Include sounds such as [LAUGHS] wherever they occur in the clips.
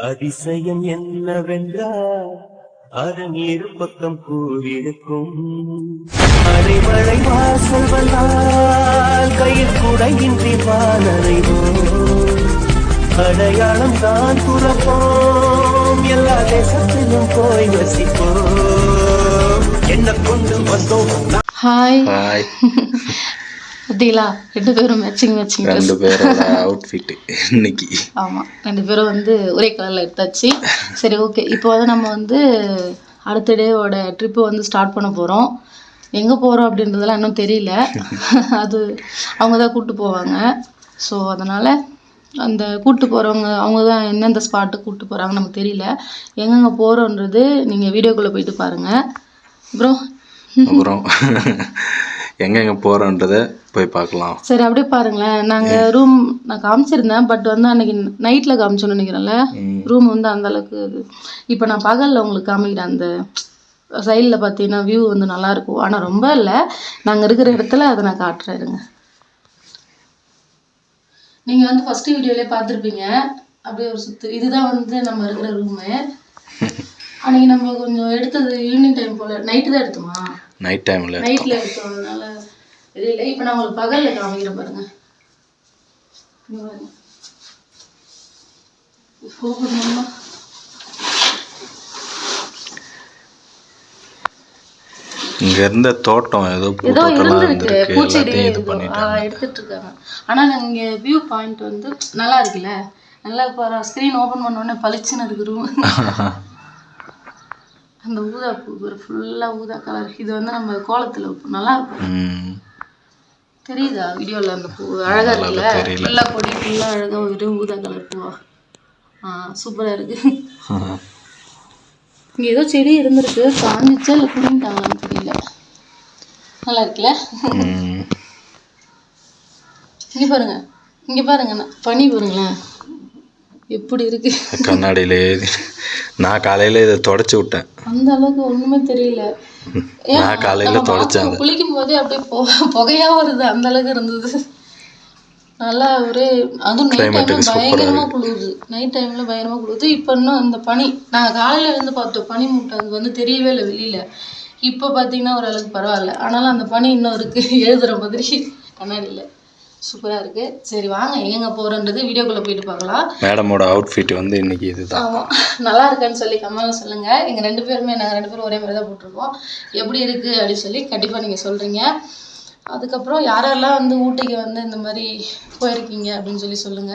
அதிசயம் என்னவென்றால் அதன் இரு பக்கம் கூறியிருக்கும் அரைமழை வாசல் வந்தால் கையில் குடையின்றி வானறைவோம் அடையாளம் தான் துறப்போம் எல்லா தேசத்திலும் போய் வசிப்போம். என்ன கொண்டு வந்தோம். ஹாய் [LAUGHS] பார்த்தீங்களா ரெண்டு பேரும் மேட்சிங் மேட்சிங் ரெண்டு பேரோட அவுட்ஃபிட் இன்னைக்கு. ஆமாம் ரெண்டு பேரும் வந்து ஒரே கலரில் எடுத்தாச்சு. சரி ஓகே இப்போ வந்து நம்ம வந்து அடுத்த டேவோட ட்ரிப்பு வந்து ஸ்டார்ட் பண்ண போகிறோம் எங்கே போகிறோம் அப்படின்றதெல்லாம் இன்னும் தெரியல. அது அவங்க தான் கூப்பிட்டு போவாங்க. ஸோ அதனால் அந்த கூப்பிட்டு போகிறவங்க அவங்க தான் எந்தெந்த ஸ்பாட்டு கூப்பிட்டு போகிறாங்க நமக்கு தெரியல. எங்கெங்கே போகிறோன்றது நீங்கள் வீடியோக்குள்ளே போயிட்டு பாருங்கள் அப்புறம் அப்புறம் எங்கெங்க போறோன்றத போய் பார்க்கலாம். சரி அப்படியே பாருங்களேன். நாங்கள் ரூம் நான் காமிச்சிருந்தேன் பட் வந்து அன்னைக்கு நைட்டில் காமிச்சோன்னு நினைக்கிறேன்ல. ரூம் வந்து அந்த அளவுக்கு இப்போ நான் பகலில் உங்களுக்கு காமிக்கிறேன் அந்த சைடில் பார்த்தீங்கன்னா வியூ வந்து நல்லா இருக்கும். ஆனால் ரொம்ப இல்லை. நாங்கள் இருக்கிற இடத்துல அதை நான் காட்டுறேன் இருங்க. நீங்கள் வந்து ஃபஸ்ட்டு வீடியோலேயே பார்த்துருப்பீங்க. அப்படியே ஒரு சுத்து. இதுதான் வந்து நம்ம இருக்கிற ரூமு [LAUGHS] அன்னைக்கு நம்ம கொஞ்சம் எடுத்தது ஈவினிங் டைம் போல். நைட்டு தான் எடுத்தோமா? நைட் டைம்ல நைட்ல எடுத்தோம்னால தெரியல இப்போ நான் உங்களுக்கு பகல்ல காமிக்கிறேன் பாருங்க. இங்க இருந்த தோட்டம் ஏதோ ஏதோ இருந்திருக்கு. பூச்செடி எடுத்துட்டு இருக்காங்க ஆனா இங்க வியூ பாயிண்ட் வந்து நல்லா இருக்குல்ல? நல்லா ஸ்க்ரீன் ஓபன் பண்ண உடனே பளிச்சுன்னு இருக்கு ரூம் [LAUGHS] அந்த ஊதா பூ ஃபுல்லா ஊதா கலர் இது வந்து நம்ம கோலத்துல வைப்போம். நல்லா இருக்கும். தெரியுதா வீடியோல அந்த பூ? அழகா இருக்குல்ல. எல்லா கொடி ஃபுல்லா அழகா ஒரு ஊதா கலர் பூவா. ஆ சூப்பரா இருக்கு. இங்க ஏதோ செடி இருந்திருக்கு. காஞ்சிச்சா இல்லை புடிங்கிட்டாங்களான்னு தெரியல. நல்லா இருக்குல்ல. இங்க பாருங்க. இங்க பாருங்க. பனி பாருங்களேன் எப்படி இருக்கு? கண்ணாடியிலே நான் காலையில இதை தொடச்சி விட்டேன். அந்த அளவுக்கு ஒண்ணுமே தெரியல. [LAUGHS] நான் காலையில தொடச்சேன் குளிக்கும் போதே அப்படியே புகையா வருது அந்த அளவுக்கு இருந்தது. நல்லா ஒரே அதுவும் நைட் டைம்ல பயங்கரமா குளிருது. நைட் டைம்ல பயங்கரமா குளிருது. இப்போ இன்னும் அந்த பனி நாங்க காலையில இருந்து பார்த்தோம் பனி மூட்டை அது வந்து தெரியவே இல்லை வெளியில. இப்போ பார்த்தீங்கன்னா ஓரளவுக்கு பரவாயில்ல. ஆனாலும் அந்த பனி இன்னும் இருக்கு. [LAUGHS] எழுதுற மாதிரி கண்ணாடியில். சூப்பரா இருக்கு. சரி வாங்க. எங்கெங்க போறோன்றது வீடியோக்குள்ள போயிட்டு பார்க்கலாம். மேடமோட அவுட்ஃபிட் வந்து இன்னைக்கு இதுதான். ஆமா. நல்லா இருக்கான்னு சொல்லி கமெண்ட்ல சொல்லுங்க. எங்க ரெண்டு பேருமே நாங்க ரெண்டு பேரும் ஒரே மாதிரி தான் போட்டிருக்கோம். எப்படி இருக்கு அப்படின்னு சொல்லி கண்டிப்பா நீங்க சொல்றீங்க. அதுக்கப்புறம் யாரெல்லாம் வந்து ஊட்டிக்கு வந்து இந்த மாதிரி போயிருக்கீங்க அப்படின்னு சொல்லி சொல்லுங்க.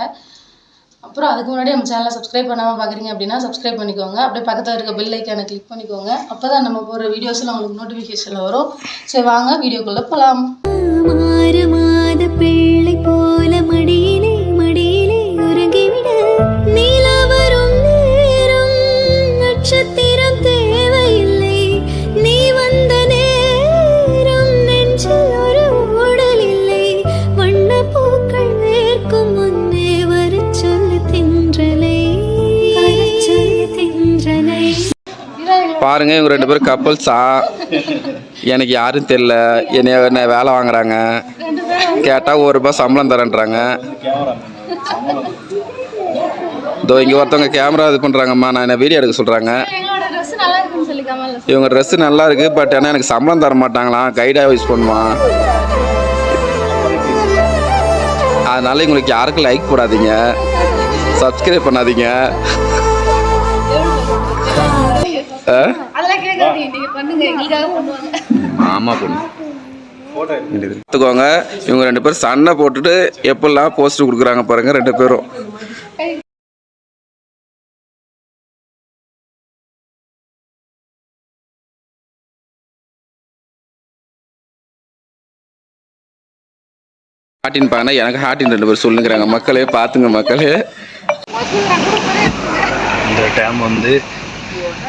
அப்புறம் அதுக்கு முன்னாடி நம்ம சேனலை சப்ஸ்கிரைப் பண்ணாமல் பார்க்குறீங்க அப்படின்னா சப்ஸ்கிரைப் பண்ணிக்கோங்க. அப்படியே பக்கத்தில் இருக்க பெல் ஐக்கானை கிளிக் பண்ணிக்கோங்க. அப்போ தான் நம்ம போகிற வீடியோஸ்லாம் உங்களுக்கு நோட்டிஃபிகேஷனில் வரும். சரி வாங்க. வீடியோக்குள்ளே போகலாம் மாறுமாத பிள்ளை போல மடியிலே மடியிலே உறங்கிவிட. நிலா வரும் நேரம் நட்சத்திரம் தேவையில்லை. நீ வந்த நேரம் நெஞ்சில் ஒரு ஊடல் இல்லை. வண்ண பூக்கள் வேர்க்கும் முன்னே வரச் சொல்லு தென்றலை. சொல்லு பாருங்க இவங்க ரெண்டு பேரும் கப்பல்ஸா எனக்கு யாரும் தெரியல. என்னைய என்ன வேலை வாங்குறாங்க. கேட்டால் ஒரு ரூபாய் சம்பளம் தரேன்றாங்க. இதோ இங்கே ஒருத்தவங்க கேமரா இது பண்ணுறாங்கம்மா நான் என்ன வீடியோ எடுக்க சொல்கிறாங்க இவங்க ட்ரெஸ்ஸு நல்லா இருக்கு பட் ஆனால் எனக்கு சம்பளம் தர மாட்டாங்களாம் கைடாக யூஸ் பண்ணுவான் அதனால இவங்களுக்கு யாருக்கும் லைக் போடாதீங்க. சப்ஸ்கிரைப் பண்ணாதீங்க. ஆ ஆமா பொண்ணு. பார்த்துக்கோங்க இவங்க ரெண்டு பேரும் சண்டை போட்டுட்டு எப்பெல்லாம் போஸ்ட் கொடுக்குறாங்க பாருங்க ரெண்டு பேரும். ஹார்டின் பாருங்க எனக்கு ஹார்டின் ரெண்டு பேர் சொல்லுங்கிறாங்க. மக்களே பார்த்துங்க மக்களே. இந்த டேம் வந்து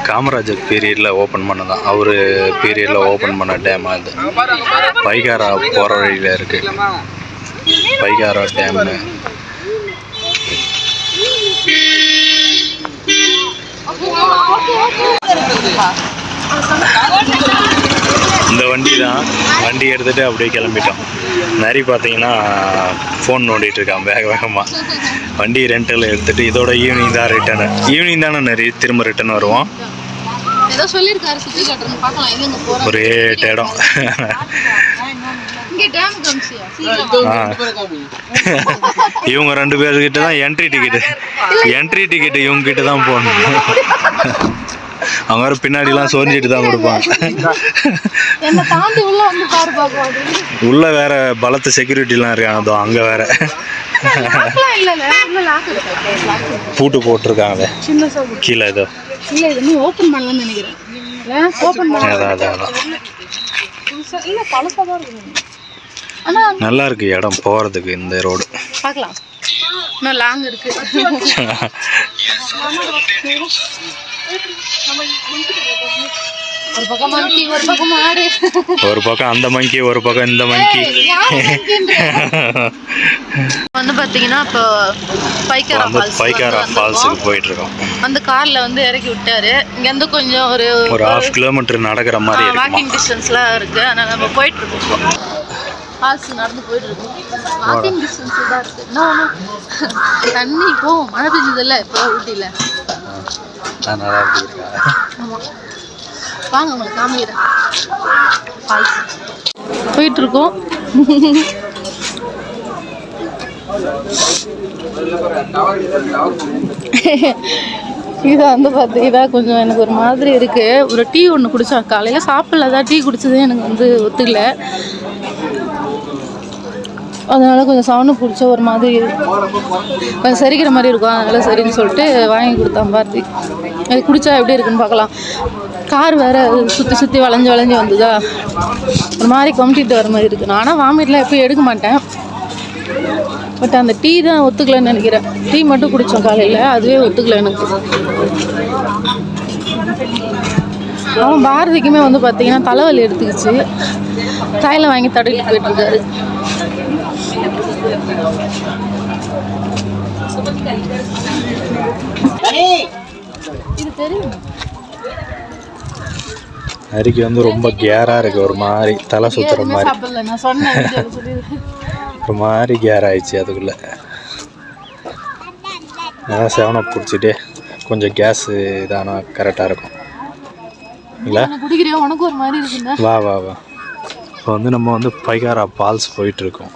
காமராஜர் பீரியடில் ஓப்பன் பண்ணதான் அவர் பீரியடில் ஓப்பன் பண்ண டேம் அது பைகாரா போகிற வழியில் இருக்கு. பைகாரா டேம்னு இந்த வண்டி தான் வண்டி எடுத்துகிட்டு அப்படியே கிளம்பிட்டோம். நரி பார்த்தீங்கன்னா ஃபோன் நோண்டிட்டு இருக்கான் வேக வேகமாக வண்டி ரெண்டில் எடுத்துகிட்டு இதோட ஈவினிங் தான் ரிட்டர்னு ஈவினிங் தானே நரி திரும்ப ரிட்டர்ன் வருவோம் ஒரே இடம் இவங்க ரெண்டு பேர்கிட்ட தான் என்ட்ரி டிக்கெட்டு என்ட்ரி டிக்கெட்டு இவங்க கிட்ட தான் போகணும் அவங்க வேறு பின்னாடிலாம் சோஞ்சிட்டு தான் கொடுப்பாங்க. உள்ள வேற பலத்த செக்யூரிட்டிலாம் இருக்காங்க. அதோ அங்கே வேற. பூட்டு சோப்பு கீழே ஏதோ. இது இன்னும் ஓப்பன் பண்ணலன்னு நினைக்கிறேன். நல்லா இருக்கு இடம் போகிறதுக்கு இந்த ரோடு பார்க்கலாம். இன்னும் லாங் இருக்கு. [LAUGHS] ஒரு பக்கம் மங்கி ஒரு பக்கம் மாடு. ஒரு பக்கம் அந்த மங்கி ஒரு பக்கம் இந்த மங்கி வந்து பார்த்தீங்கன்னா இப்போ பைக்காரா ஃபால்ஸ் பைக்காரா ஃபால்ஸுக்கு போயிட்டு இருக்கோம் அந்த கார்ல வந்து இறக்கி விட்டாரு. இங்கேருந்து கொஞ்சம் ஒரு ஒரு ஹாஃப் கிலோமீட்டர் நடக்கிற மாதிரி வாக்கிங் டிஸ்டன்ஸ்லாம் இருக்கு. அதனால நம்ம போயிட்டு இருக்கோம் ஃபால்ஸ் நடந்து போயிட்டு இருக்கோம் வாக்கிங் டிஸ்டன்ஸ் தான் இருக்கு. இன்னும் தண்ணி இப்போ மழை பெஞ்சதில்ல. இப்போ ஊட்டியில். நல்லா இருக்கு வாங்க உங்களுக்கு காமிக்கிறேன். ஃபால்ஸ் போயிட்டு இருக்கோம் இதான் வந்து பார்த்தீங்கன்னா கொஞ்சம் எனக்கு ஒரு மாதிரி இருக்குது ஒரு டீ ஒன்று குடித்தேன் காலையில் சாப்பிடல தான் டீ குடிச்சதே. எனக்கு வந்து ஒத்துக்கல. அதனால கொஞ்சம் சவுண்டு பிடிச்ச ஒரு மாதிரி கொஞ்சம் சரிக்கிற மாதிரி இருக்கும். அதனால சரின்னு சொல்லிட்டு வாங்கி கொடுத்தான் பாரதி. அது குடிச்சா எப்படி இருக்குன்னு பார்க்கலாம். கார் வேற சுற்றி சுற்றி வளைஞ்சு வளைஞ்சு வந்ததா? ஒரு மாதிரி கொமட்டிட்டு வர மாதிரி இருக்குது நானும் வாமிட்லாம் எப்போயும் எடுக்க மாட்டேன். பட் அந்த டீ தான் ஒத்துக்கலன்னு நினைக்கிறேன். டீ மட்டும் குடித்தோம் காலையில். அதுவே ஒத்துக்கல எனக்கு. அவன் பாரதிக்குமே வந்து பார்த்தீங்கன்னா தலைவலி எடுத்துக்கிச்சு. தாயில் வாங்கி தடவிட்டு போயிட்டுருக்காரு நரிக்கு வந்து ரொம்ப கேராக இருக்கு. ஒரு மாதிரி தலை சுத்துற மாதிரி. ஒரு மாதிரி கேர் ஆயிடுச்சு அதுக்குள்ளே. அதான் செவனப் பிடிச்சிட்டு கொஞ்சம் கேஸ் இதானா கரெக்டாக இருக்கும். இல்லை? வா வா வா. இப்போ வந்து நம்ம வந்து பைகாரா ஃபால்ஸ் போயிட்டுருக்கோம்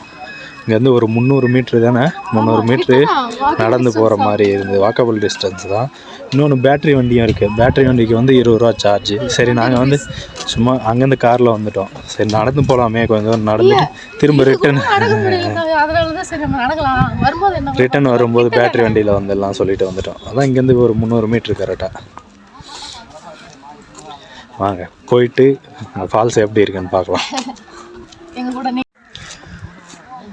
இங்கேருந்து ஒரு முந்நூறு மீட்ரு தானே? முந்நூறு மீட்ரு நடந்து போகிற மாதிரி இருந்தது வாக்கபிள் டிஸ்டன்ஸ் தான். இன்னொன்று பேட்ரி வண்டியும் இருக்குது பேட்ரி வண்டிக்கு வந்து இருபது ரூபா சார்ஜ் சரி நாங்கள் வந்து சும்மா அங்கேருந்து காரில் வந்துட்டோம். சரி நடந்து போகலாமே கொஞ்சம் நடந்துட்டு திரும்ப ரிட்டன் நடக்கலாம். வரும்போது என்ன ரிட்டன் வரும்போது பேட்ரி வண்டியில் வந்துடலாம் சொல்லிட்டு வந்துட்டோம். அதான் இங்கேருந்து ஒரு முந்நூறு மீட்ரு கரெக்டாக வாங்க போயிட்டு ஃபால்ஸ் எப்படி இருக்குன்னு பார்க்கலாம்.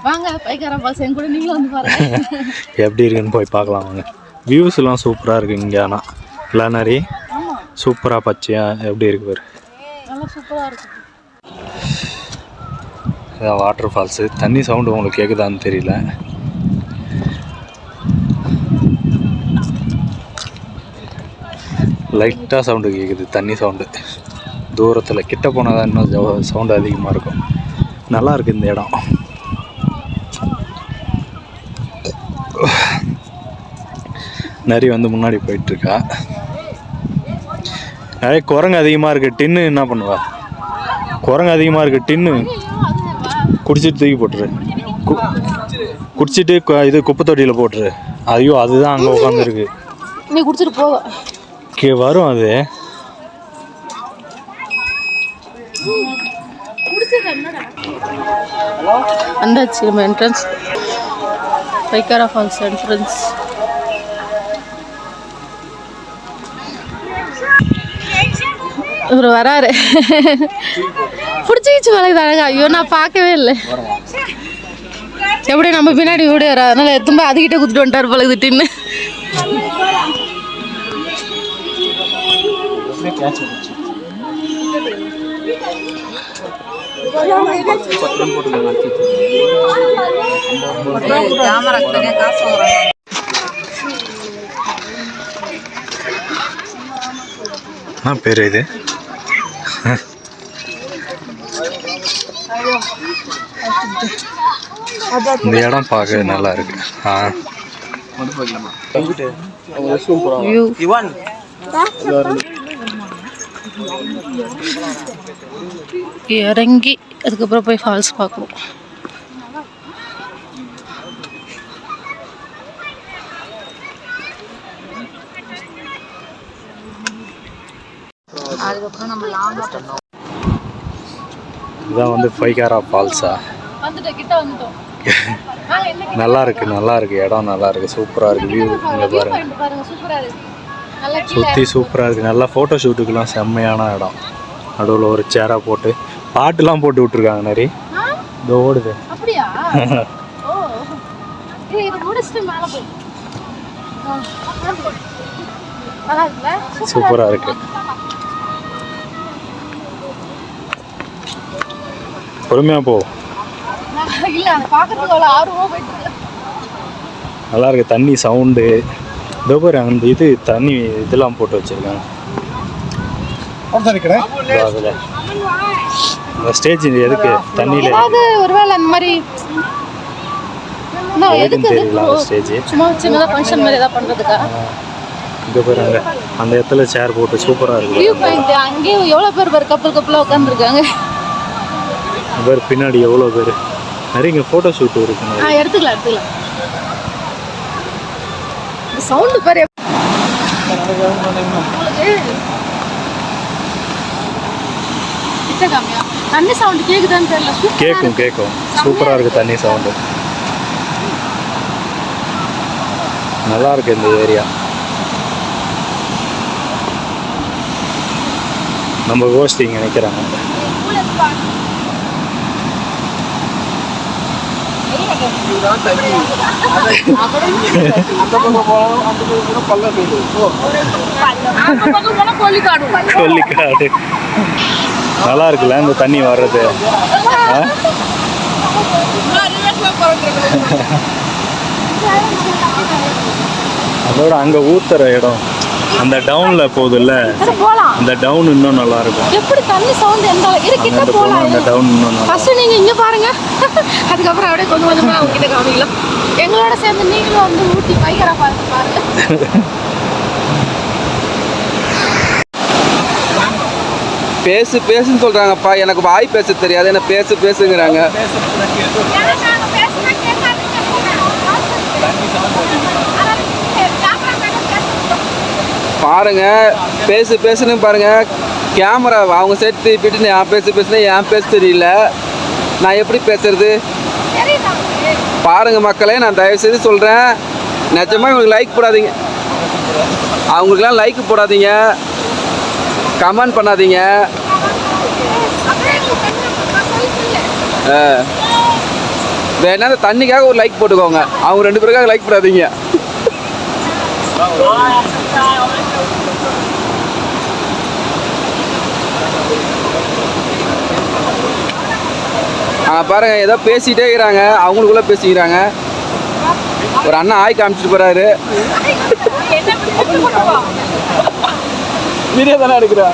வாங்க பைக்கார பாஸ் எங்க கூட நீங்களும் வந்து பாருங்க. [LAUGHS] எப்படி இருக்குன்னு போய் பார்க்கலாம் வாங்க. வியூஸ்லாம் சூப்பராக இருக்குது இங்கே ஆனால் ஆமா. சூப்பராக பச்சையாக எப்படி இருக்கு பாரு. நல்லா இருக்கு. இதான் வாட்டர் ஃபால்ஸு தண்ணி சவுண்டு உங்களுக்கு கேட்குதான்னு தெரியல. லைட்டாக சவுண்டு கேட்குது தண்ணி சவுண்டு தூரத்தில் கிட்ட போனால் தான் இன்னும் சவுண்டு அதிகமாக இருக்கும். நல்லா இருக்கு இந்த இடம். நரி வந்து முன்னாடி போயிட்டுருக்கா. நிறைய குரங்கு அதிகமாக இருக்குது டின்னு என்ன பண்ணுவா? குரங்கு அதிகமாக இருக்குது டின்னு குடிச்சிட்டு தூக்கி போட்டுரு. குடிச்சிட்டு இது குப்பை தொட்டியில் போட்டுரு. ஐயோ அதுதான் அங்கே உட்காந்துருக்கு நீ குடிச்சிட்டு போக கே வரும் அது. வந்தாச்சு நம்ம என்ட்ரன்ஸ் பைக்காரா ஃபால்ஸ் என்ட்ரன்ஸ் இவர் வராரு. பிடிச்சிக்கிச்சு வளையுது அழகா. ஐயோ நான் பார்க்கவே இல்லை. எப்படி நம்ம பின்னாடி வீடு வர அதனால எத்தும்ப அதுகிட்ட குத்துட்டு வந்துட்டார் போல இது டின்னு என்ன பேர் இது? இந்த இடம் பார்க்க நல்லா இருக்கு. ஆ. இறங்கி அதுக்கப்புறம் போய் ஃபால்ஸ் பார்க்கணும். அதுக்கப்புறம் நம்ம லாங்காக இதுதான் வந்து பைகாரா ஃபால்ஸா நல்லா இருக்கு நல்லா இருக்கு இடம் நல்லா இருக்கு சூப்பரா இருக்கு. வியூ இங்க பாருங்க. பாருங்க சூப்பரா இருக்கு. நல்லா ஃபோட்டோ ஷூட்டுக்கெல்லாம் செம்மையான இடம். நடுவில் ஒரு சேராக போட்டு பாட்டுலாம் போட்டு விட்ருக்காங்க நிறைய. இதோ ஓடுது. அப்படியா? [LAUGHS] ஓ இது இது முடிச்சுட்டு மேலே போய் ஆ, நல்லா இருக்குல்ல சூப்பராக இருக்கு பொறுமையாக போ நான் இல்ல அதை பார்க்கறதுக்கு அவ்வளோ ஆர்வமா போயிட்டு இருக்கு நல்லா இருக்கு தண்ணி சவுண்டு. இதோ பாரு அந்த இது தண்ணி இதெல்லாம் போட்டு வச்சிருக்காங்க. அதுல. ஸ்டேஜ் எதுக்கு? தண்ணியில் ஒருவேளை அந்த மாதிரி எதுக்கு? தெரியல அந்த ஸ்டேஜ் சும்மா சின்னதாக ஃபங்க்ஷன் மாதிரி ஏதாவது பண்ணுறதுக்கா இங்கே அந்த இடத்துல சேர் போட்டு சூப்பராக இருக்கு. வியூ பாயிண்ட் அங்கேயும் எவ்வளோ பேர் பாரு கப்பல் கப்பலாக உட்காந்துருக்காங்க. பேர் பின்னாடி எவ்வளோ பேர்? நிறைய இங்கே ஃபோட்டோ ஷூட் இருக்கு. ஆ. எடுத்துக்கலாம் எடுத்துக்கலாம். சவுண்டு பாரு. தண்ணி சவுண்ட் கேக்குதான்னு தெரியல. கேட்கும். கேட்கும் சூப்பராக இருக்கு தண்ணி சவுண்டு நல்லா இருக்கு இந்த ஏரியா நம்ம கோஷ்டி இங்கே நிற்கிறாங்க அந்த பக்கம் கொல்லிக்காடு. கொல்லிக்காடு நல்லா இருக்குல்ல இந்த தண்ணி வர்றது? ஆ? அதோட அங்கே ஊத்துற இடம். அந்த டவுன்ல போகுதுல்ல? அந்த டவுன் இன்னும் நல்லா இருக்கும் எப்படி தண்ணி சவுண்ட் எந்த இரு கிட்ட போலாம். அந்த டவுன் இன்னும் நல்லா ஃபர்ஸ்ட் நீங்க இங்க பாருங்க. அதுக்கப்புறம் அப்படியே கொஞ்சம் கொஞ்சமா அவங்க கிட்ட காமிக்கலாம். எங்களோட சேர்ந்து நீங்களும் வந்து ஊட்டி பைகரா பாருங்க பாருங்க. பேசு பேசுன்னு சொல்கிறாங்கப்பா எனக்கு வாய் பேச தெரியாது. என்ன பேசு பேசுங்கிறாங்க. பாருங்க. பேசு பேசுன்னு பாருங்க. கேமரா அவங்க செட் திருப்பிட்டு என் பேசு பேசுனா என் பேச தெரியல. நான் எப்படி பேசுறது? பாருங்க மக்களே நான் தயவு செய்து சொல்கிறேன் நிஜமாக இவங்களுக்கு லைக் போடாதீங்க. அவங்களுக்குலாம் லைக் போடாதீங்க. கமெண்ட் பண்ணாதீங்க. வேணா இந்த தண்ணிக்காக ஒரு லைக் போட்டுக்கோங்க. அவங்க ரெண்டு பேருக்காக லைக் போடாதீங்க. ஆ பாருங்க ஏதோ பேசிட்டே இருக்கிறாங்க. அவங்களுக்குள்ள பேசிக்கிறாங்க. ஒரு அண்ணன் ஆய் காமிச்சிட்டு போறாரு. வீடியோ தானே எடுக்கிறா?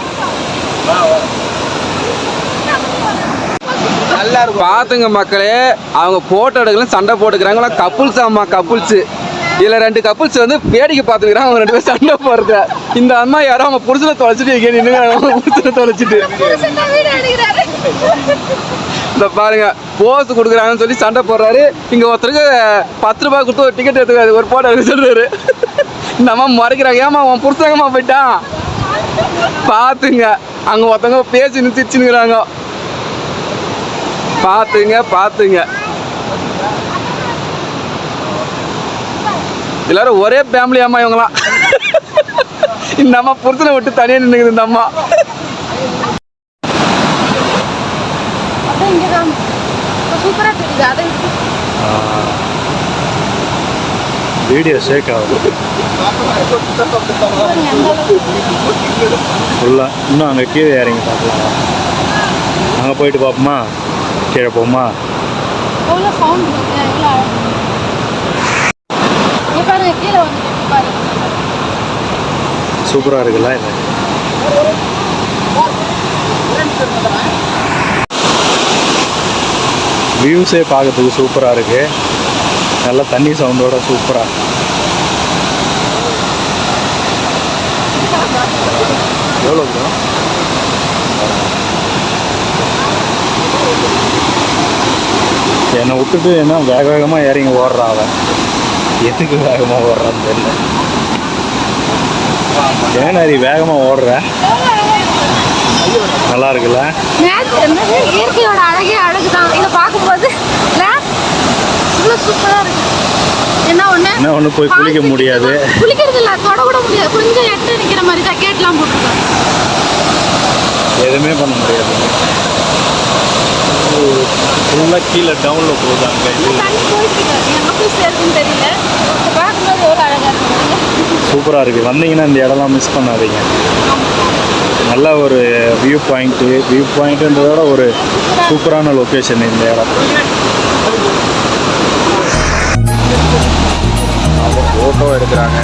நல்லா இருக்கும் பார்த்துங்க மக்களே அவங்க போட்டோ எடுக்கலாம் சண்டை போட்டுக்கிறாங்களா? கப்புள்ஸ் அம்மா கப்புள்ஸ் இதுல ரெண்டு கப்புள்ஸ் வந்து வேடிக்கை பார்த்துக்கிறாங்க. அவங்க ரெண்டு பேரும் சண்டை போடுறத. இந்த அம்மா யாரோ அவங்க புருஷனை தொலைச்சிட்டு இங்கே நின்று அவங்க புருஷனை தொலைச்சிட்டு. இந்த பாருங்க போஸ் கொடுக்குறாங்கன்னு சொல்லி சண்டை போடுறாரு. இங்க ஒருத்தருக்கு பத்து ரூபாய் கொடுத்து ஒரு டிக்கெட் எடுத்துக்காது ஒரு போட்டோ எடுக்க சொல்றாரு. இந்த அம்மா முறைக்கிறாங்க. ஏமா உன் புருஷங்கம்மா போயிட்டான்? பாத்துங்க. அங்க ஒருத்தவங்க பேசி நிறுத்திச்சுங்கிறாங்க பாத்துங்க பாத்துங்க. எல்லாரும் ஒரே ஃபேமிலி அம்மா இவங்களாம் இந்த அம்மா புருஷனை விட்டு தனியா நின்னுக்குது இந்த அம்மா அதான் இங்க காமி விட்டு வீடியோ ஷேக் ஆகுது ஃபுல்லாக இன்னும் அங்கே கீழே இறங்கி பார்க்கலாம் அங்கே போயிட்டு பார்ப்போமா கீழே போமா சூப்பராக இருக்குல்ல இது வியூஸே பார்க்கறதுக்கு சூப்பராக இருக்குது நல்லா தண்ணி சவுண்டோட சூப்பராக எவ்வளோ ப்ரோ என்னை விட்டுட்டு என்ன வேக வேகமாக இறங்கி ஓடுறான் அவன். எதுக்கு வேகமாக ஓடுறான்னு தெரியல. ஏன் ஹரி வேகமாக ஓடுற? நல்லா இருக்குல்ல? இயற்கையோட அழகே அழகு தான் இதை பார்க்கும்போது இவ்வளோ சூப்பராக இருக்கு. என்ன ஒன்று என்ன ஒன்று போய் குளிக்க முடியாது. குளிக்கிறது இல்லை தொட கூட முடியாது. கொஞ்சம் எட்டு நிற்கிற மாதிரி தான் கேட்லாம் போட்டுருக்கோம். எதுவுமே பண்ண முடியாது. ஃபுல்லாக கீழே டவுனில் போகுது அங்கே இது தண்ணி போயிட்டு இருக்கு. எங்கே போய் சேருதுன்னு தெரியல. இதை பார்க்கும்போது எவ்வளோ அழகாக இருக்கு. சூப்பராக இருக்குது வந்தீங்கன்னா இந்த இடம்லாம் மிஸ் பண்ணாதீங்க. நல்ல ஒரு வியூ பாயிண்ட்டு வியூ பாயிண்ட்டுன்றதோட ஒரு சூப்பரான லொக்கேஷன் இந்த இடம். ஃபோட்டோ எடுக்கிறாங்க.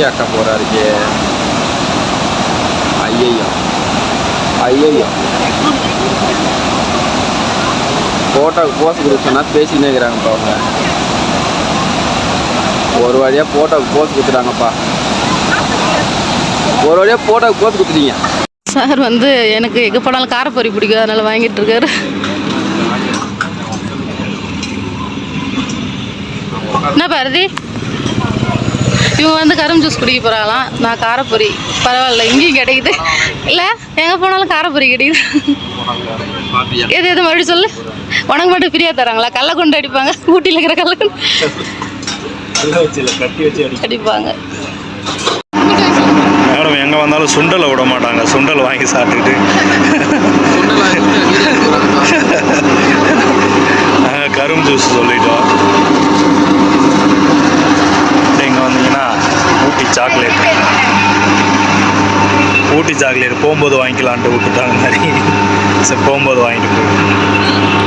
அக்கா அக்கப்போராக இருக்கே ஐயையோ. ஐயையோ. ஃபோட்டோக்கு போஸ் கொடுக்க சொன்னால் பேசினே இருக்கிறாங்கப்பா அவங்க. ஒரு வழியாக ஃபோட்டோக்கு போஸ் கொடுத்துட்டாங்கப்பா. ஒரு வழியாக ஃபோட்டோக்கு போஸ் கொடுத்துட்டீங்க. சார் வந்து எனக்கு எங்கே போனாலும் காரப்பொரி பிடிக்கும் அதனால வாங்கிட்டு இருக்காரு. என்ன பாரதி? இவங்க வந்து கரும்பு ஜூஸ் குடிக்க போகிறாங்களாம் நான் காரப்பொரி. பரவாயில்ல இங்கேயும் கிடைக்குது. இல்லை எங்கே போனாலும் காரப்பொரி கிடைக்குது. எது எது மறுபடியும் சொல்லு. உனக்கு மட்டும் ஃப்ரீயாக தராங்களா? கள்ள கொண்டு அடிப்பாங்க. ஊட்டியில் இருக்கிற கள்ள கொண்டு கட்டி வச்சு அடி அடிப்பாங்க. மேடம் எங்கே வந்தாலும் சுண்டலை விட மாட்டாங்க. சுண்டல் வாங்கி சாப்பிட்டுட்டு கரும்பு ஜூஸ் சொல்லிட்டோம் இங்கே வந்தீங்கன்னா ஊட்டி சாக்லேட். ஊட்டி சாக்லேட் போகும்போது வாங்கிக்கலான்ட்டு விட்டுட்டாங்க மாதிரி. சரி போகும்போது வாங்கிட்டு போயிடுவோம்